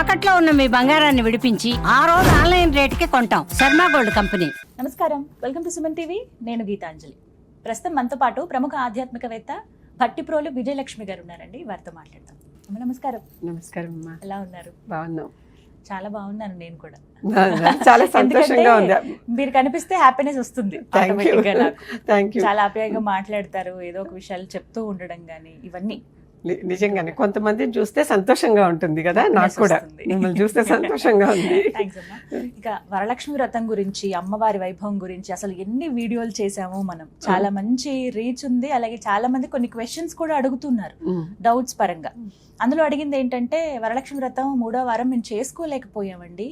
తాకట్లో ఉన్న మీ బంగారాన్ని విడిపించి ఆ రోజు ఆన్లైన్ రేటుకి కొంటాం. Sharma gold company. నమస్కారం. Welcome to Suman TV. నేను గీతాంజలి. ప్రస్తుతం మనతో పాటు ప్రముఖ ఆధ్యాత్మికవేత్త భట్టిప్రోలు విజయలక్ష్మి గారు ఉన్నారండి. వారితో మాట్లాడతాం అమ్మ నమస్కారం. నమస్కారం అమ్మా. ఎలా ఉన్నారు? బాగున్నాం. చాలా బాగున్నాను నేను కూడా. చాలా సంతోషంగా ఉంది. మీరు కనిపిస్తే హ్యాపీనెస్ వస్తుంది నాకు. చాలా ఆప్యాయంగా మాట్లాడతారు. ఏదో ఒక విషయాలు చెప్తూ ఉండడం గానీ ఇవన్నీ. నిజంగానే కొంతమందిని చూస్తే సంతోషంగా ఉంటుంది కదా నాకు కూడా. మిమ్మల్ని చూస్తే సంతోషంగా ఉంది. ఇక వరలక్ష్మి వ్రతం గురించి అమ్మవారి వైభవం గురించి అసలు ఎన్ని వీడియోలు చేసాము మనం. చాలా మంచి రీచ్ ఉంది. అలాగే చాలా మంది కొన్ని క్వశ్చన్స్ కూడా అడుగుతున్నారు డౌట్స్ పరంగా. అందులో అడిగింది ఏంటంటే వరలక్ష్మి వ్రతం మూడో వారం మేము చేసుకోలేకపోయామండి.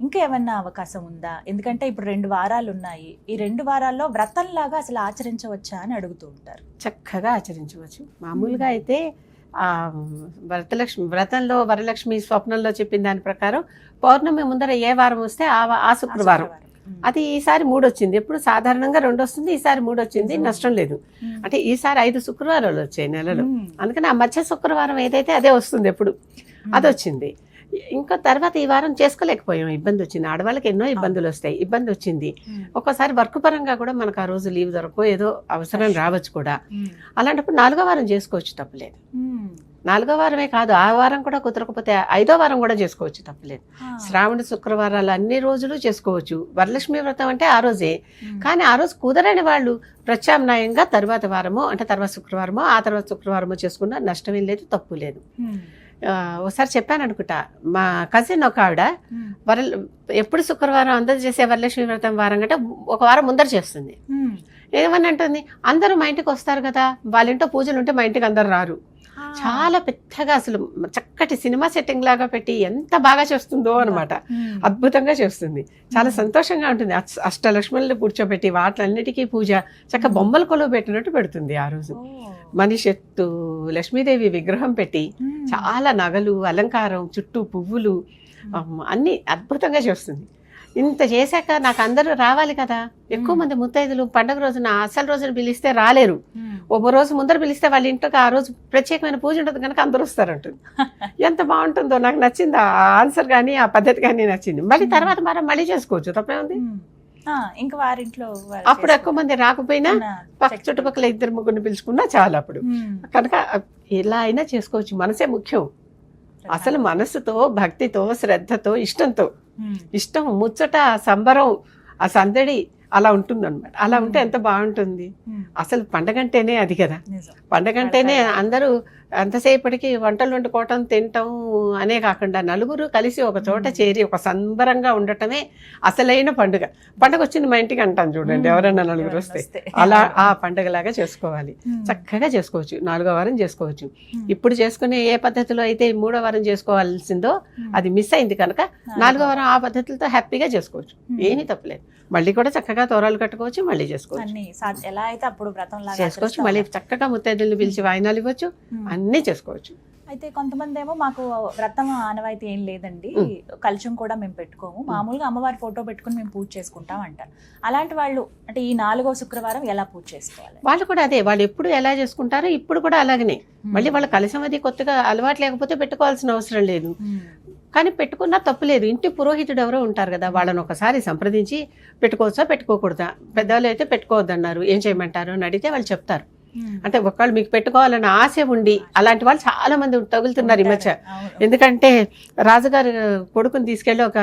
ఇంకా ఏమన్నా అవకాశం ఉందా? ఎందుకంటే ఇప్పుడు రెండు వారాలు ఉన్నాయి ఈ రెండు వారాల్లో వ్రతం లాగా అసలు ఆచరించవచ్చా అని అడుగుతూ ఉంటారు. చక్కగా ఆచరించవచ్చు. మామూలుగా అయితే ఆ వ్రతలక్ష్మి వ్రతంలో వరలక్ష్మి స్వప్నంలో చెప్పిన దాని ప్రకారం పౌర్ణమి ముందర ఏ వారం వస్తే ఆ శుక్రవారం. అది ఈసారి మూడు వచ్చింది ఎప్పుడు సాధారణంగా రెండు వస్తుంది ఈసారి మూడు వచ్చింది. నష్టం లేదు. అంటే ఈసారి ఐదు శుక్రవారాలు వచ్చాయి నెలలో. అందుకని ఆ మధ్య శుక్రవారం ఏదైతే అదే వస్తుంది ఎప్పుడు. అది వచ్చింది ఇంకా తర్వాత ఈ వారం చేసుకోలేకపోయాం. ఇబ్బంది వచ్చింది. ఆడవాళ్ళకి ఎన్నో ఇబ్బందులు వస్తాయి. ఇబ్బంది వచ్చింది. ఒక్కోసారి వర్క్ పరంగా కూడా మనకు ఆ రోజు లీవ్ దొరకో ఏదో అవసరం రావచ్చు కూడా. అలాంటప్పుడు నాలుగో వారం చేసుకోవచ్చు తప్పలేదు. నాలుగో వారమే కాదు ఆ వారం కూడా కుదరకపోతే ఐదో వారం కూడా చేసుకోవచ్చు తప్పలేదు. శ్రావణ శుక్రవారాలు అన్ని రోజులు చేసుకోవచ్చు. వరలక్ష్మి వ్రతం అంటే ఆ రోజే. కానీ ఆ రోజు కుదరని వాళ్ళు ప్రత్యామ్నాయంగా తర్వాత వారమో అంటే తర్వాత శుక్రవారమో ఆ తర్వాత శుక్రవారమో చేసుకున్నా నష్టమేం లేదు తప్పు లేదు. ఒకసారి చెప్పాను అనుకుంటా మా కజిన్ ఒక ఆవిడ. వర ఎప్పుడు శుక్రవారం అందరు చేసే వరలక్ష్మి వ్రతం వారం కంటే ఒక వారం ముందర చేస్తుంది. ఏమని అంటుంది అందరూ మా ఇంటికి వస్తారు కదా వాళ్ళ ఇంట్లో పూజలు ఉంటే మా ఇంటికి అందరు రారు. చాలా పెద్దగా అసలు చక్కటి సినిమా సెట్టింగ్ లాగా పెట్టి ఎంత బాగా చేస్తుందో అనమాట. అద్భుతంగా చేస్తుంది. చాలా సంతోషంగా ఉంటుంది. అష్ట- అష్టలక్ష్మణులు కూర్చోబెట్టి వాటిలన్నిటికీ పూజ చక్క బొమ్మల కొలువు పెట్టినట్టు పెడుతుంది ఆ రోజు. ఓ. మనిషి ఎత్తు లక్ష్మీదేవి విగ్రహం పెట్టి. చాలా నగలు అలంకారం చుట్టూ పువ్వులు అన్ని అద్భుతంగా చేస్తుంది. ఇంత చేశాక నాకు అందరూ రావాలి కదా. ఎక్కువ. మంది ముత్తైదులు పండగ రోజున అసలు రోజున పిలిస్తే రాలేరు. ఒక రోజు ముందర పిలిస్తే వాళ్ళ ఇంటికి ఆ రోజు ప్రత్యేకమైన పూజ ఉంటుంది కనుక అందరూ వస్తారంటుంది. ఎంత బాగుంటుందో నాకు నచ్చింది. ఆ ఆన్సర్ కానీ ఆ పద్ధతి కానీ నచ్చింది. మళ్ళీ. తర్వాత మనం మళ్ళీ చేసుకోవచ్చు. తప్పే ఉంది? ఇంకా వారింట్లో వారు అప్పుడు ఎక్కువ మంది రాకపోయినా పక్క చుట్టుపక్కల ఇద్దరు ముగ్గురిని పిలుచుకున్నా చాలు అప్పుడు. కనుక ఎలా అయినా చేసుకోవచ్చు. మనసే ముఖ్యం. అసలు మనసుతో భక్తితో శ్రద్ధతో ఇష్టంతో. ఇష్టం ముచ్చట సంబరం ఆ సందడి అలా ఉంటుందన్నమాట. అలా ఉంటే ఎంత బాగుంటుంది. అసలు పండగంటేనే అది కదా. పండగంటేనే అందరూ అంతసేపటికి వంటలు వండుకోవటం తినటం అనే కాకుండా నలుగురు కలిసి ఒక చోట. చేరి ఒక సంబరంగా ఉండటమే అసలైన పండుగ పండగ వచ్చింది మా ఇంటికి అంటాం చూడండి. ఎవరైనా నలుగురు వస్తే. అలా ఆ పండగలాగా చేసుకోవాలి. చక్కగా చేసుకోవచ్చు నాలుగో వారం చేసుకోవచ్చు. ఇప్పుడు చేసుకునే ఏ పద్ధతిలో అయితే మూడో వారం చేసుకోవాల్సిందో. అది మిస్ అయింది కనుక నాలుగో వారం ఆ పద్ధతులతో హ్యాపీగా చేసుకోవచ్చు. ఏమీ తప్పలేదు మళ్ళీ కూడా చక్కగా తోరాలు కట్టుకోవచ్చు మళ్ళీ చేసుకోవచ్చు ఎలా అయితే అప్పుడు చేసుకోవచ్చు. మళ్ళీ చక్కగా ముత్తైదుల్ని పిలిచి వాయినాలు ఇవ్వచ్చు. అన్నీ చేసుకోవచ్చు. అయితే కొంతమంది ఏమో మాకు వ్రతం ఆనవాయితీ ఏం లేదండి. కలశం కూడా మేము పెట్టుకోము. మామూలుగా అమ్మవారి ఫోటో పెట్టుకుని మేము పూజ చేసుకుంటాం అంటారు అలాంటి వాళ్ళు అంటే ఈ నాలుగో శుక్రవారం ఎలా పూజ చేసుకోవాలి? వాళ్ళు కూడా అదే వాళ్ళు ఎప్పుడు ఎలా చేసుకుంటారో ఇప్పుడు కూడా అలాగనే. మళ్ళీ వాళ్ళ కలశం అది కొత్తగా అలవాటు లేకపోతే పెట్టుకోవాల్సిన అవసరం లేదు. కానీ పెట్టుకున్నా తప్పులేదు ఇంటి పురోహితుడు ఎవరో ఉంటారు కదా వాళ్ళని ఒకసారి సంప్రదించి పెట్టుకోవచ్చా పెట్టుకోకూడదా? పెద్దవాళ్ళు అయితే పెట్టుకోవద్దన్నారు. ఏం చేయమంటారు అని అడిగితే వాళ్ళు చెప్తారు. అంటే ఒకళ్ళు మీకు పెట్టుకోవాలన్న ఆశ ఉండి అలాంటి వాళ్ళు చాలా మంది తగులుతున్నారు ఈ మధ్య. ఎందుకంటే రాజుగారు కొడుకుని తీసుకెళ్ళి ఒక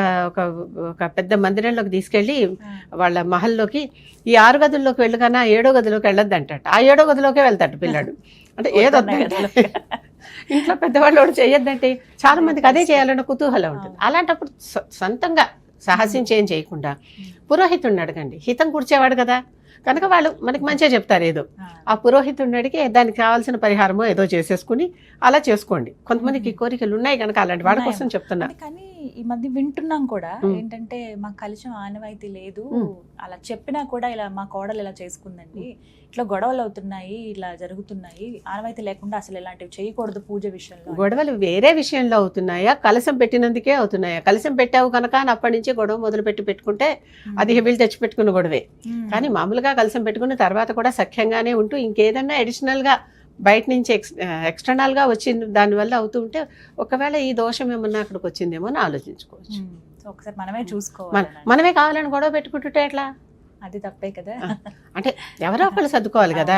ఒక పెద్ద మందిరంలోకి తీసుకెళ్ళి ఆ. వాళ్ళ మహల్లోకి ఈ ఆరు గదుల్లోకి వెళ్ళకన్నా ఏడో గదిలోకి వెళ్ళొద్దు అంటాడు ఆ ఏడో గదిలోకే వెళ్తాడు పిల్లాడు. అంటే ఏదొద్దంటే గదిలోకి. ఇంట్లో పెద్దవాళ్ళు కూడా చేయొద్దంటే చాలా మందికి అదే చేయాలన్న కుతూహలం ఉంటుంది. అలాంటప్పుడు సొంతంగా సాహసించి చేయకుండా పురోహితుడిని అడగండి. హితం కూర్చేవాడు కదా. కనుక వాళ్ళు మనకి మంచిగా చెప్తారు ఏదో ఆ. అడిగి దానికి కావాల్సిన పరిహారమో ఏదో చేసేసుకుని అలా చేసుకోండి కొంతమందికి. కోరికలు ఉన్నాయి కనుక అలాంటి వాళ్ళ ఉన్నాయి. కోసం చెప్తున్నా కానీ ఈ మధ్య వింటున్నాం కూడా మ్. ఏంటంటే మాకు కలిసి ఆనవాయితీ లేదు మ్. అలా చెప్పినా కూడా ఇలా మా కోడలు ఇలా చేసుకుందండి ఇట్లా గొడవలు అవుతున్నాయి ఇలా జరుగుతున్నాయి ఆనవాయితీ లేకుండా అసలు ఇలాంటివి చేయకూడదు పూజ విషయంలో గొడవలు వేరే విషయంలో అవుతున్నాయా కలసం పెట్టినందుకే అవుతున్నాయా కలసం పెట్టావు కనుక అప్పటి నుంచి గొడవ మొదలు పెట్టి పెట్టుకుంటే మ్. అది వీళ్ళు తెచ్చి పెట్టుకున్న గొడవే మ్. కానీ మామూలుగా కలసం పెట్టుకున్న తర్వాత కూడా సఖ్యంగానే ఉంటూ ఇంకేదన్నా అడిషనల్గా బయట నుంచి ఎక్స్ ఎక్స్టర్నల్గా వచ్చింది దానివల్ల అవుతూ ఉంటే ఒకవేళ ఈ దోషం ఏమన్నా అక్కడికి వచ్చిందేమో అని ఆలోచించుకోవచ్చు ఒకసారి మనమే మన చూసుకోవాలి మనమే కావాలని గొడవ పెట్టుకుంటుంటే ఎట్లా అది తప్పే కదా అంటే ఎవరో ఒకళ్ళు సర్దుకోవాలి కదా.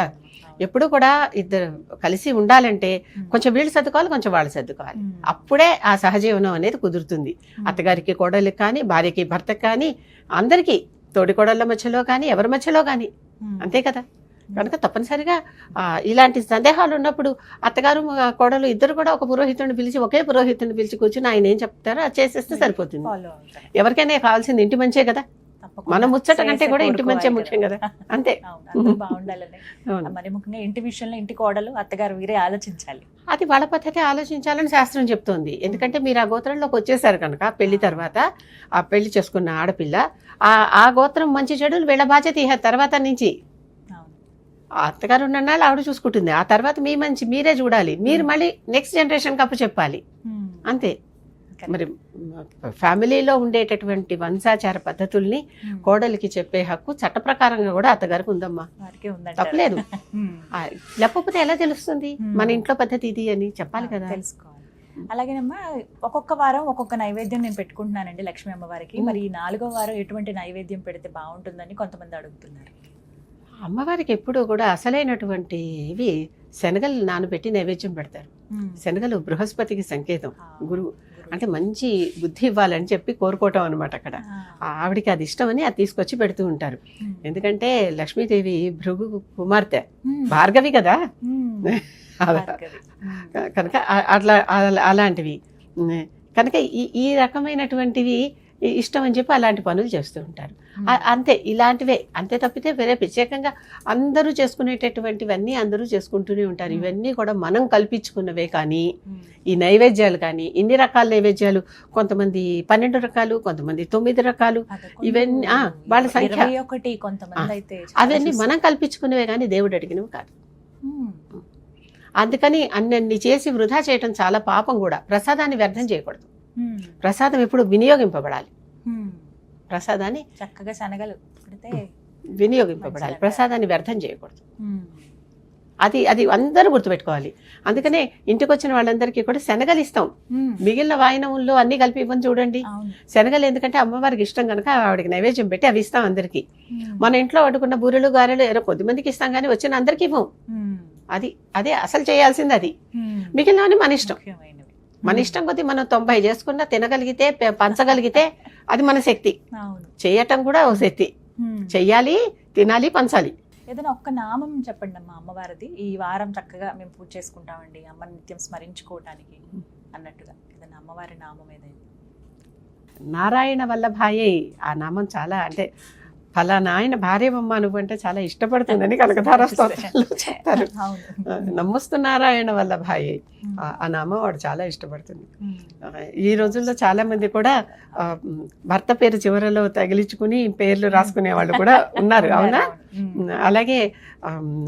ఎప్పుడు కూడా ఇద్దరు కలిసి ఉండాలంటే. కొంచెం వీళ్ళు సర్దుకోవాలి కొంచెం వాళ్ళు సర్దుకోవాలి. అప్పుడే ఆ సహజీవనం అనేది కుదురుతుంది. అత్తగారికి కోడలికి కానీ భార్యకి భర్తకి కానీ అందరికీ తోడి కోడళ్ళ మధ్యలో కానీ ఎవరి మధ్యలో కానీ. అంతే కదా. కనుక తప్పనిసరిగా ఆ, ఇలాంటి సందేహాలు ఉన్నప్పుడు అత్తగారు కోడలు ఇద్దరు కూడా ఒక పురోహితుడిని పిలిచి ఒకే పురోహితుడిని పిలిచి కూర్చుని ఆయన ఏం చెప్తారో అది చేసేస్తే సరిపోతుంది. ఎవరికైనా కావాల్సింది ఇంటి మంచే కదా. మన ముచ్చట కంటే కూడా ఇంటి మంచే ముఖ్యం కదా? అంతే. బాగుండాలని. అవును. మరి ముఖ్యంగా ఇంటి విషయంలో ఇంటి కోడలు అత్తగారు వీరే ఆలోచించాలి. అది వాళ్ళ పద్ధతి ఆలోచించాలని శాస్త్రం చెప్తోంది. ఎందుకంటే మీరు ఆ గోత్రంలోకి వచ్చేసారు కనుక పెళ్ళి తర్వాత ఆ పెళ్ళి చేసుకున్న ఆడపిల్ల ఆ ఆ గోత్రం మంచి చెడులు వీళ్ళ బాధ్యత ఇహ తర్వాత నుంచి. అత్తగారు ఉన్న నాళ్ళు ఆవిడ చూసుకుంటుంది. ఆ తర్వాత మీ మంచి మీరే చూడాలి. మీరు మళ్ళీ నెక్స్ట్ జనరేషన్ కప్పు చెప్పాలి. అంతే. మరి ఫ్యామిలీలో ఉండేటటువంటి వంశాచార పద్ధతుల్ని. కోడలికి చెప్పే హక్కు చట్ట ప్రకారంగా కూడా అత్తగారికి ఉందమ్మా. తప్పలేదు లేకపోతే ఎలా తెలుస్తుంది. మన ఇంట్లో పద్ధతి ఇది అని చెప్పాలి కదా తెలుసుకోవాలి అలాగేనమ్మా ఒక్కొక్క వారం ఒక్కొక్క నైవేద్యం నేను పెట్టుకుంటున్నానండి లక్ష్మీ అమ్మవారికి. మరి ఈ నాలుగో వారం ఎటువంటి నైవేద్యం పెడితే బాగుంటుందని కొంతమంది అడుగుతున్నారు అమ్మవారికి ఎప్పుడూ కూడా అసలైనటువంటి ఇవి శనగలు నానబెట్టి నైవేద్యం పెడతారు. శనగలు బృహస్పతికి సంకేతం గురువు. అంటే మంచి బుద్ధి ఇవ్వాలని చెప్పి కోరుకోవటం అనమాట అక్కడ. ఆవిడికి అది ఇష్టమని అది తీసుకొచ్చి పెడుతూ ఉంటారు. ఎందుకంటే లక్ష్మీదేవి భృగు కుమార్తె. భార్గవి కదా. కనుక అట్లా అలా- అలాంటివి. కనుక ఈ ఈ రకమైనటువంటివి ఇష్టం అని చెప్పి అలాంటి పనులు చేస్తూ ఉంటారు. అంతే ఇలాంటివే అంతే తప్పితే వేరే ప్రత్యేకంగా అందరూ చేసుకునేటటువంటివన్నీ అందరూ చేసుకుంటూనే ఉంటారు. ఇవన్నీ కూడా మనం కల్పించుకున్నవే కానీ. ఈ నైవేద్యాలు కానీ ఇన్ని రకాల నైవేద్యాలు కొంతమంది పన్నెండు రకాలు కొంతమంది తొమ్మిది రకాలు ఇవన్నీ, వాళ్ళ సంఖ్య. ఒకటి కొంతమంది అయితే చాలా అవన్నీ. మనం కల్పించుకునేవే కానీ దేవుడు అడిగినవి కాదు. అందుకని అన్ని చేసి వృధా చేయటం చాలా పాపం కూడా ప్రసాదాన్ని వ్యర్థం చేయకూడదు. ప్రసాదం ఎప్పుడు వినియోగింపబడాలి. ప్రసాదాన్ని చక్కగా శనగలు పెడితే వినియోగింపబడాలి. ప్రసాదాన్ని వ్యర్థం చేయకూడదు. అది అది అందరూ గుర్తుపెట్టుకోవాలి అందుకనే ఇంటికి వచ్చిన వాళ్ళందరికీ కూడా శనగలు ఇస్తాం. మిగిలిన వాయినముల్లో అన్ని కలిపి ఇవ్వని చూడండి శనగలు ఎందుకంటే అమ్మవారికి ఇష్టం కనుక ఆవిడకి నైవేద్యం పెట్టి అవి ఇస్తాం అందరికీ. మన ఇంట్లో వండుకున్న బూరెలు గారెలు ఏదో కొద్ది మందికి ఇస్తాం కానీ వచ్చిన అందరికీ ఇవ్వం. అది అదే అసలు చేయాల్సింది అది. మిగిలినవన్నీ మన ఇష్టం. మన. ఇష్టం కొద్దీ మనం తొంభై చేసుకున్నా తినగలిగితే పంచగలిగితే అది మన శక్తి. చేయటం కూడా ఓ శక్తి. చెయ్యాలి తినాలి పంచాలి. ఏదైనా ఒక్క నామం చెప్పండి అమ్మా అమ్మవారిది. ఈ వారం చక్కగా మేము పూజ చేసుకుంటామండి అమ్మని నిత్యం స్మరించుకోవటానికి అన్నట్టుగా. ఏదైనా అమ్మవారి నామం ఏదైనా? నారాయణ వల్లభాయే ఆ నామం చాలా అంటే ఫలానా ఆయన భార్యమ్మ నువ్వు అంటే చాలా ఇష్టపడుతుందని కనకధార స్తోత్రంలో చెప్తారు. అవును. నమస్తు నారాయణ వల్లభాయే ఉమ్. ఆ- నామం వాడు చాలా ఇష్టపడుతుంది. ఈ రోజుల్లో చాలా మంది కూడా భర్త పేరు చివరలో తగిలించుకుని పేర్లు రాసుకునే వాళ్ళు కూడా ఉన్నారు. అవునా. అలాగే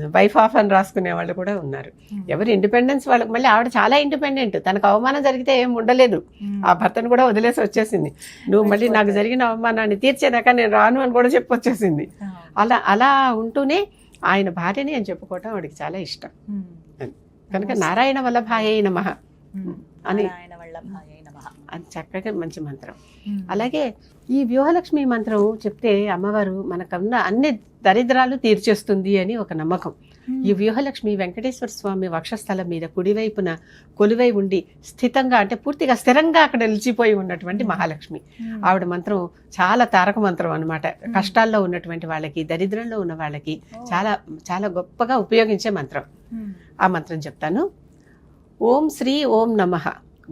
వైఫ్ ఆఫ్ అని రాసుకునే వాళ్ళు కూడా ఉన్నారు. ఎవరు ఇండిపెండెన్స్ వాళ్ళకి మళ్ళీ ఆవిడ చాలా ఇండిపెండెంట్ తనకు అవమానం జరిగితే ఏం ఉండలేదు. ఆ భర్తను కూడా వదిలేసి వచ్చేసింది నువ్వు మళ్ళీ నాకు జరిగిన అవమానాన్ని తీర్చేదాకా నేను రాను అని కూడా చెప్పొచ్చేసింది. అలా అలా ఉంటూనే ఆయన భార్యని అని చెప్పుకోవటం వాడికి చాలా ఇష్టం. కనుక నారాయణ వల్లభాయే నమః ఉమ్. అని- నారాయణ వల్లభాయే. అది చక్కగా మంచి మంత్రం. అలాగే ఈ వ్యూహలక్ష్మి మంత్రం చెప్తే అమ్మవారు మనకన్న అన్ని దరిద్రాలు తీర్చేస్తుంది అని ఒక నమ్మకం. ఈ వ్యూహలక్ష్మి వెంకటేశ్వర స్వామి వక్షస్థలం మీద కుడివైపున కొలువై ఉండి స్థితంగా అంటే పూర్తిగా స్థిరంగా అక్కడ నిలిచిపోయి ఉన్నటువంటి మహాలక్ష్మి. ఆవిడ మంత్రం చాలా తారక మంత్రం అన్నమాట కష్టాల్లో ఉన్నటువంటి వాళ్ళకి దరిద్రంలో ఉన్న వాళ్ళకి. చాలా చాలా గొప్పగా ఉపయోగించే మంత్రం. ఆ మంత్రం చెప్తాను ఓం శ్రీ ఓం నమ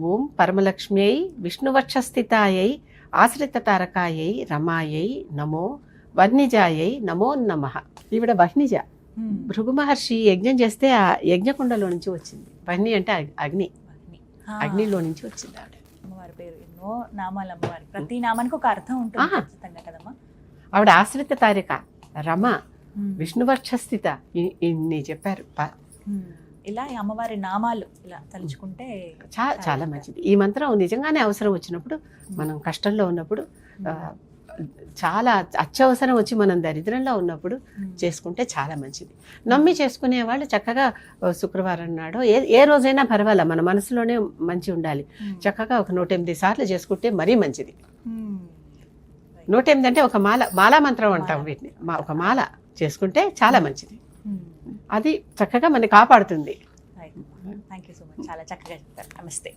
ఓం పరమలక్ష్మ్యై విష్ణువక్షస్థితాయై ఆశ్రిత తారకాయై రమాయై నమో వహ్నిజాయై నమో నమ ఈవిడ వహ్నిజ. భృగు మహర్షి యజ్ఞం చేస్తే ఆ యజ్ఞకుండలో నుంచి వచ్చింది వహ్ని అంటే అగ్- అగ్ని. అగ్నిలో నుంచి వచ్చింది ఆవిడ అమ్మవారి పేరు ఎన్నో నామాలు అమ్మవారి ప్రతి నామానికి ఒక అర్థం ఉంటుంది. ఖచ్చితంగా కదమ్మా ఆవిడ ఆశ్రిత తారిక రమ. విష్ణువక్షస్థిత ఇన్ని చెప్పారు. ఇలా ఈ అమ్మవారి నామాలు ఇలా తలుచుకుంటే చాలా మంచిది. ఈ మంత్రం నిజంగానే అవసరం వచ్చినప్పుడు మనం కష్టంలో ఉన్నప్పుడు చాలా అత్యవసరం వచ్చి మనం దరిద్రంలో ఉన్నప్పుడు చేసుకుంటే చాలా మంచిది. నమ్మి చేసుకునే వాళ్ళు చక్కగా శుక్రవారం నాడు ఏ ఏ రోజైనా పర్వాలే మన మనసులోనే మంచి ఉండాలి. చక్కగా ఒక నూట ఎనిమిది సార్లు చేసుకుంటే మరీ మంచిది. నూట ఎనిమిది అంటే ఒక మాల మాలా మంత్రం అంటాం. వీటిని. ఒక మాల చేసుకుంటే చాలా మంచిది. అది చక్కగా మనని కాపాడుతుంది. థ్యాంక్ యూ సో మచ్ చాలా చక్కగా చెప్పారు. నమస్తే.